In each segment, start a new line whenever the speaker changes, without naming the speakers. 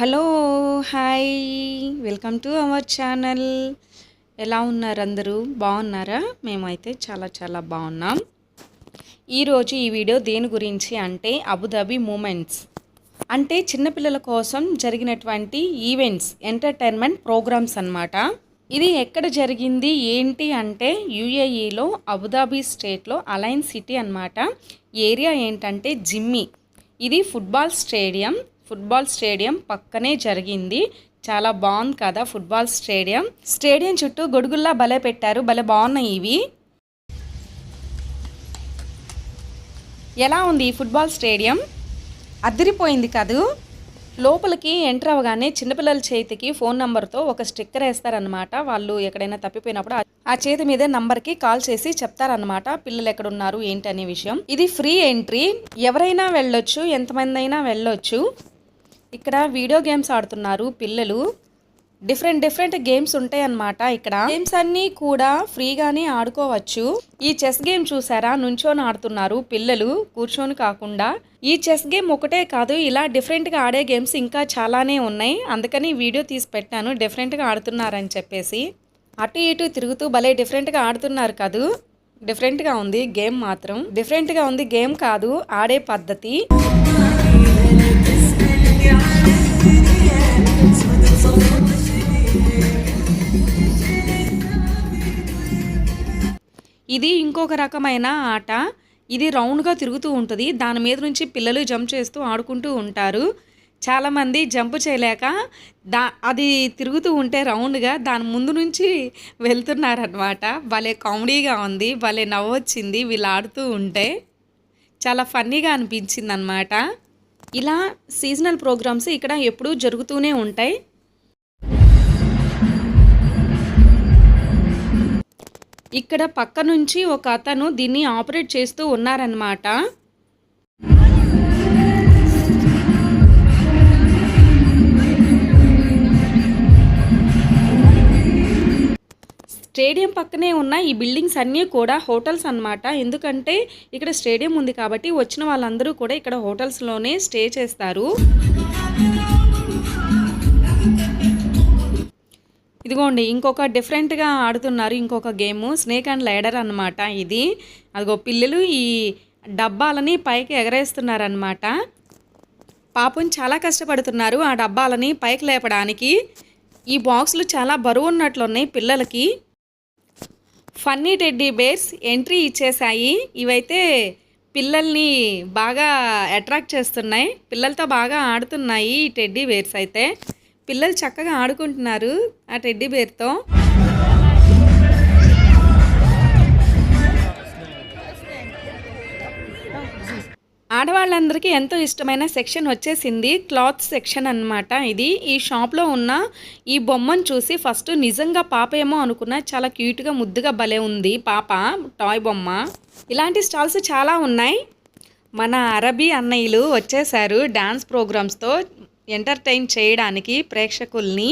Hello hi. Welcome to our channel. ఎలా ఉన్నారు అందరూ? బాగున్నారా? మేమైతే చాలా చాలా బాగున్నాం. ఈరోజు ఈ వీడియో దేని గురించి అంటే అబుదాబి మూమెంట్స్. అంటే చిన్నపిల్లల కోసం జరిగినటువంటి ఈవెంట్స్ ఎంటర్టైన్మెంట్ ప్రోగ్రామ్స్ అన్నమాట. ఇది ఎక్కడ జరిగింది? ఏంటి? అంటే యుఏఈలో అబుదాబి స్టేట్లో అలైన్ సిటీ అన్నమాట. ఏరియా ఏంటంటే జిమ్మి. ఇది ఫుట్బాల్ స్టేడియం. ఫుట్బాల్ స్టేడియం పక్కనే జరిగింది. చాలా బాగుంది కదా ఫుట్బాల్ స్టేడియం. స్టేడియం చుట్టూ గొడుగుల్లా భలే పెట్టారు. భలే బాగున్నాయి ఇవి. ఎలా ఉంది ఈ ఫుట్బాల్ స్టేడియం? అదిరిపోయింది కదూ? లోపలికి ఎంటర్ అవ్వగానే చిన్నపిల్లల చేతికి ఫోన్ నంబర్తో ఒక స్టిక్కర్ వేస్తారనమాట వాళ్ళు ఎక్కడైనా తప్పిపోయినప్పుడు ఆ- చేతి మీదే నంబర్కి కాల్ చేసి చెప్తారనమాట పిల్లలు ఎక్కడున్నారు ఏంటి అనే విషయం. ఇది ఫ్రీ ఎంట్రీ. ఎవరైనా వెళ్ళొచ్చు ఎంతమంది అయినా వెళ్ళొచ్చు. ఇక్కడ వీడియో గేమ్స్ ఆడుతున్నారు పిల్లలు. డిఫరెంట్ డిఫరెంట్ గేమ్స్ ఉంటాయి అన్నమాట ఇక్కడ. గేమ్స్ అన్నీ కూడా ఫ్రీగానే ఆడుకోవచ్చు. ఈ చెస్ గేమ్ చూసారా? నుంచోని ఆడుతున్నారు పిల్లలు కూర్చొని కాకుండా. ఈ చెస్ గేమ్ ఒకటే కాదు ఇలా డిఫరెంట్గా ఆడే గేమ్స్ ఇంకా చాలానే ఉన్నాయి. అందుకని వీడియో తీసి పెట్టాను డిఫరెంట్గా ఆడుతున్నారని చెప్పేసి. అటు ఇటు తిరుగుతూ భలే డిఫరెంట్గా ఆడుతున్నారు కదూ. డిఫరెంట్గా ఉంది గేమ్ మాత్రం. డిఫరెంట్గా ఉంది గేమ్ కాదు ఆడే పద్ధతి. ఇది ఇంకొక రకమైన ఆట. ఇది రౌండ్గా తిరుగుతూ ఉంటుంది. దాని మీద నుంచి పిల్లలు జంప్ చేస్తూ ఆడుకుంటూ ఉంటారు. చాలామంది జంప్ చేయలేక దా అది తిరుగుతూ ఉంటే రౌండ్గా దాని ముందు నుంచి వెళ్తున్నారనమాట భలే కామెడీగా ఉంది భలే నవ్వొచ్చింది వీళ్ళు ఆడుతూ ఉంటే. చాలా ఫన్నీగా అనిపించింది అనమాట ఇలా సీజనల్ ప్రోగ్రామ్స్ ఇక్కడ ఎప్పుడూ జరుగుతూనే ఉంటాయి. ఇక్కడ పక్క నుంచి ఒక అతను దీన్ని ఆపరేట్ చేస్తూ ఉన్నారనమాట స్టేడియం పక్కనే ఉన్న ఈ బిల్డింగ్స్ అన్నీ కూడా హోటల్స్ అన్నమాట. ఎందుకంటే ఇక్కడ స్టేడియం ఉంది కాబట్టి వచ్చిన వాళ్ళందరూ కూడా ఇక్కడ హోటల్స్లోనే స్టే చేస్తారు. ఇదిగోండి ఇంకొక డిఫరెంట్గా ఆడుతున్నారు ఇంకొక గేమ్ స్నేక్ అండ్ లైడర్ అన్నమాట ఇది. అదిగో పిల్లలు ఈ డబ్బాలని పైకి ఎగరేస్తున్నారనమాట పాపం చాలా కష్టపడుతున్నారు ఆ డబ్బాలని పైకి లేపడానికి. ఈ బాక్సులు చాలా బరువు ఉన్నట్లున్నాయి పిల్లలకి. ఫన్నీ టెడ్డీ బేర్స్ ఎంట్రీ ఇచ్చేసాయి ఇవైతే పిల్లల్ని బాగా అట్రాక్ట్ చేస్తున్నాయి. పిల్లలతో బాగా ఆడుతున్నాయి ఈ టెడ్డీ బేర్స్ అయితే. పిల్లలు చక్కగా ఆడుకుంటున్నారు ఆ టెడ్డీ బేర్తో. ఆడవాళ్ళందరికీ ఎంతో ఇష్టమైన సెక్షన్ వచ్చేసింది క్లాత్ సెక్షన్ అన్నమాట ఇది. ఈ షాప్లో ఉన్న ఈ బొమ్మను చూసి ఫస్ట్ నిజంగా పాప ఏమో అనుకున్నా చాలా క్యూట్గా ముద్దుగా భలే ఉంది పాప టాయ్ బొమ్మ. ఇలాంటి స్టాల్స్ చాలా ఉన్నాయి. మన అరబీ అన్నయ్యలు వచ్చేసారు డ్యాన్స్ ప్రోగ్రామ్స్తో. ఎంటర్టైన్ చేయడానికి ప్రేక్షకుల్ని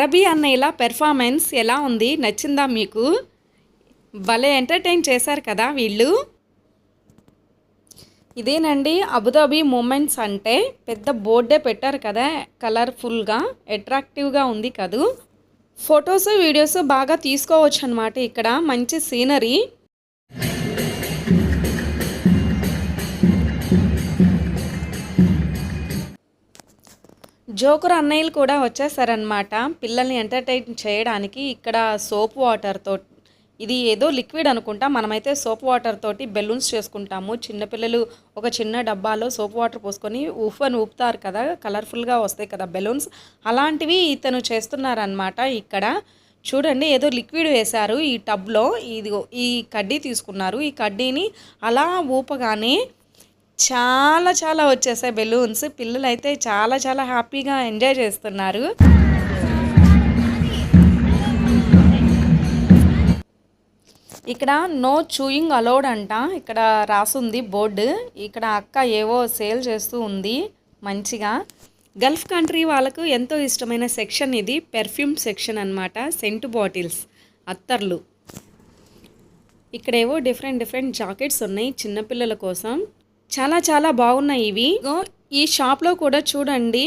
అరబీ అన్నయ్యల పెర్ఫార్మెన్స్ ఎలా ఉంది? నచ్చిందా మీకు? భలే ఎంటర్టైన్ చేశారు కదా వీళ్ళు. ఇదేనండి అబుదాబి మూమెంట్స్ అంటే పెద్ద బోర్డే పెట్టారు కదా కలర్ఫుల్గా అట్రాక్టివ్గా ఉంది కదూ. ఫొటోస్ వీడియోస్ బాగా తీసుకోవచ్చు అనమాట ఇక్కడ. మంచి సీనరీ జోకర్ అన్నయ్యలు కూడా వచ్చేసారనమాట పిల్లల్ని ఎంటర్టైన్ చేయడానికి ఇక్కడ సోప్ వాటర్తో ఇది ఏదో లిక్విడ్ అనుకుంటా. మనమైతే సోప్ వాటర్ తోటి బెలూన్స్ చేసుకుంటాము. చిన్నపిల్లలు ఒక చిన్న డబ్బాలో సోప్ వాటర్ పోసుకొని ఉఫ్ అని ఊపుతారు కదా కలర్ఫుల్గా వస్తాయి కదా బెలూన్స్. అలాంటివి ఇతను చేస్తున్నారనమాట ఇక్కడ. చూడండి ఏదో లిక్విడ్ వేశారు ఈ టబ్లో. ఇది ఈ కడ్డీ తీసుకున్నారు. ఈ కడ్డీని అలా ఊపగానే చాలా చాలా వచ్చేసాయి బెలూన్స్. పిల్లలు అయితే చాలా చాలా హ్యాపీగా ఎంజాయ్ చేస్తున్నారు. ఇక్కడ నో చూయింగ్ అలౌడ్ అంట. ఇక్కడ రాసుంది బోర్డు. ఇక్కడ అక్క ఏవో సేల్ చేస్తూ ఉంది మంచిగా. గల్ఫ్ కంట్రీ వాళ్ళకు ఎంతో ఇష్టమైన సెక్షన్ ఇది. పెర్ఫ్యూమ్ సెక్షన్ అన్నమాట. సెంట్ బాటిల్స్ అత్తర్లు. ఇక్కడేవో డిఫరెంట్ డిఫరెంట్ జాకెట్స్ ఉన్నాయి చిన్నపిల్లల కోసం. చాలా చాలా బాగున్నాయి ఇవి. ఈ షాప్లో కూడా చూడండి.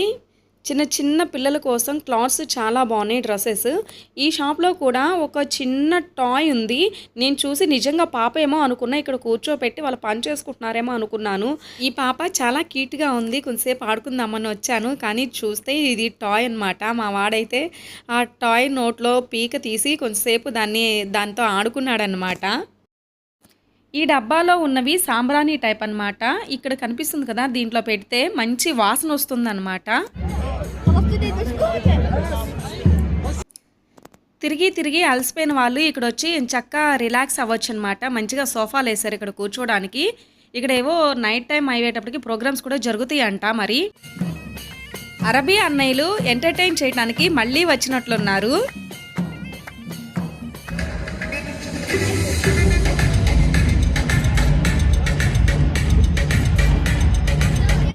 చిన్న చిన్న పిల్లల కోసం క్లాత్స్ చాలా బాగున్నాయి డ్రెస్సెస్. ఈ షాప్లో కూడా ఒక చిన్న టాయ్ ఉంది. నేను చూసి నిజంగా పాప ఏమో అనుకున్నా ఇక్కడ కూర్చోపెట్టి వాళ్ళు పని చేసుకుంటున్నారేమో అనుకున్నాను. ఈ పాప చాలా క్యూట్గా ఉంది. కొంతసేపు ఆడుకుందామని వచ్చాను. కానీ చూస్తే ఇది టాయ్ అన్నమాట. మా వాడైతే ఆ టాయ్ నోట్లో పీక తీసి కొంతసేపు దాన్ని దాంతో ఆడుకున్నాడనమాట ఈ డబ్బాలో ఉన్నవి సాంబ్రాణి టైప్ అన్నమాట. ఇక్కడ కనిపిస్తుంది కదా దీంట్లో పెడితే మంచి వాసన వస్తుందన్నమాట. తిరిగి తిరిగి అలసిపోయిన వాళ్ళు ఇక్కడ వచ్చి చక్కగా రిలాక్స్ అవ్వచ్చు అనమాట మంచిగా సోఫాలు వేసారు ఇక్కడ కూర్చోడానికి. ఇక్కడ ఏవో నైట్ టైం అయ్యేటప్పటికి ప్రోగ్రామ్స్ కూడా జరుగుతాయి అంట మరి. అరబీ అన్నయ్యలు ఎంటర్టైన్ చేయడానికి మళ్ళీ వచ్చినట్లున్నారు.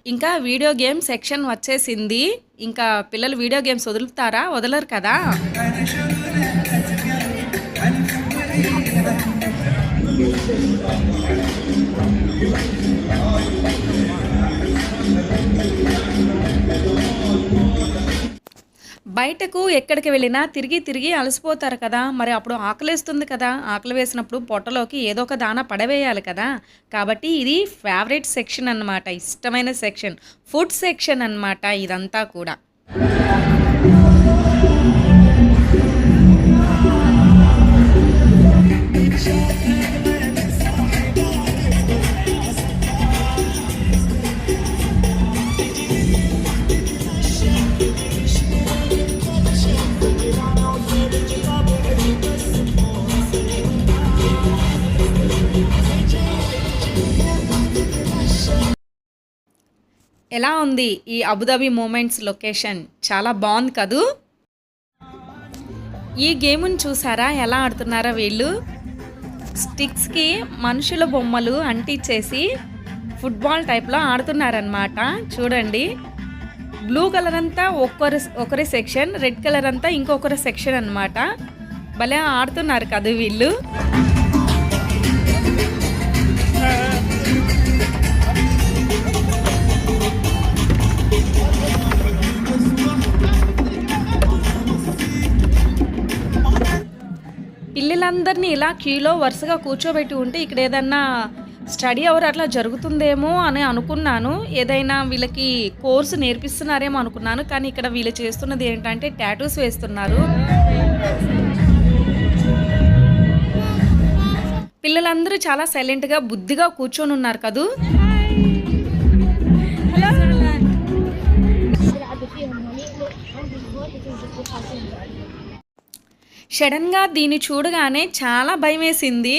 ఇంకా వీడియో గేమ్ సెక్షన్ వచ్చేసింది. ఇంకా పిల్లలు వీడియో గేమ్స్ వదులుతారా? వదలరు కదా? బయటకు ఎక్కడికి వెళ్ళినా తిరిగి తిరిగి అలసిపోతారు కదా. మరి అప్పుడు ఆకలేస్తుంది కదా. ఆకలి వేసినప్పుడు పొట్టలోకి ఏదో ఒక దాన పడవేయాలి కదా. కాబట్టి ఇది ఫేవరెట్ సెక్షన్ అన్నమాట. ఇష్టమైన సెక్షన్ ఫుడ్ సెక్షన్ అన్నమాట ఇదంతా కూడా. ఎలా ఉంది ఈ అబుదాబి మూమెంట్స్ లొకేషన్? చాలా బాగుంది కదూ? ఈ గేమ్ని చూసారా? ఎలా ఆడుతున్నారా వీళ్ళు? స్టిక్స్కి మనుషుల బొమ్మలు అంటించేసి ఫుట్బాల్ టైప్లో ఆడుతున్నారనమాట చూడండి. బ్లూ కలర్ అంతా ఒక్కొరి ఒకరి సెక్షన్ రెడ్ కలర్ అంతా ఇంకొకరి సెక్షన్ అన్నమాట. భలే ఆడుతున్నారు కదా వీళ్ళు. పిల్లలందరినీ ఇలా క్యూలో వరుసగా కూర్చోబెట్టి ఉంటే ఇక్కడ ఏదన్నా స్టడీ అవర్ అట్లా జరుగుతుందేమో అని అనుకున్నాను. ఏదైనా వీళ్ళకి కోర్సు నేర్పిస్తున్నారేమో అనుకున్నాను. కానీ ఇక్కడ వీళ్ళు చేస్తున్నది ఏంటంటే టాటూస్ వేస్తున్నారు. పిల్లలందరూ చాలా సైలెంట్గా బుద్ధిగా కూర్చొని ఉన్నారు కదూ. సడన్గా దీన్ని చూడగానే చాలా భయం వేసింది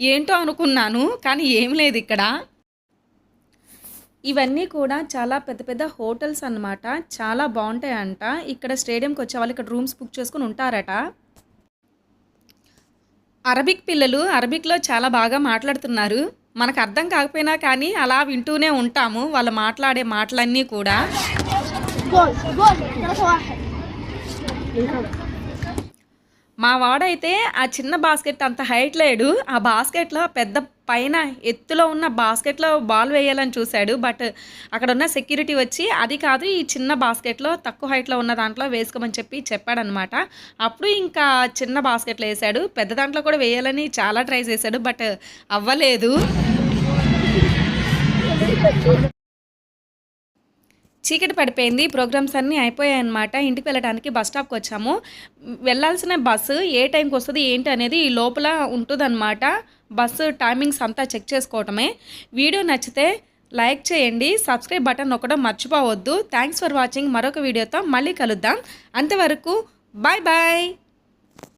ఏంటో అనుకున్నాను కానీ ఏం లేదు ఇక్కడ. ఇవన్నీ కూడా చాలా పెద్ద పెద్ద హోటల్స్ అన్నమాట. చాలా బాగుంటాయంట. ఇక్కడ స్టేడియంకి వచ్చే వాళ్ళు ఇక్కడ రూమ్స్ బుక్ చేసుకుని ఉంటారట. అరబిక్ పిల్లలు అరబిక్లో చాలా బాగా మాట్లాడుతున్నారు. మనకు అర్థం కాకపోయినా కానీ అలా వింటూనే ఉంటాము వాళ్ళు మాట్లాడే మాటలన్నీ కూడా. మా వాడైతే ఆ చిన్న బాస్కెట్ అంత హైట్ లేడు. ఆ బాస్కెట్లో పెద్ద పైన ఎత్తులో ఉన్న బాస్కెట్లో బాల్ వేయాలని చూశాడు. బట్ అక్కడ ఉన్న సెక్యూరిటీ వచ్చి అది కాదు ఈ చిన్న బాస్కెట్లో తక్కువ హైట్లో ఉన్న దాంట్లో వేసుకోమని చెప్పి చెప్పాడనమాట. అప్పుడు ఇంకా చిన్న బాస్కెట్లో వేసాడు పెద్ద దాంట్లో కూడా వేయాలని చాలా ట్రై చేశాడు. బట్ అవ్వలేదు. చీకటి పడిపోయింది. ప్రోగ్రామ్స్ అన్నీ అయిపోయాయి అనమాట ఇంటికి వెళ్ళడానికి బస్ స్టాప్కి వచ్చాము. వెళ్ళాల్సిన బస్సు ఏ టైంకి వస్తుంది ఏంటి అనేది ఈ లోపల ఉంటుందన్నమాట. బస్సు టైమింగ్స్ అంతా చెక్ చేసుకోవటమే. వీడియో నచ్చితే లైక్ చేయండి. సబ్స్క్రైబ్ బటన్ నొక్కడం మర్చిపోవద్దు. Thanks for watching. మరొక వీడియోతో మళ్ళీ కలుద్దాం. అంతవరకు బాయ్ బాయ్.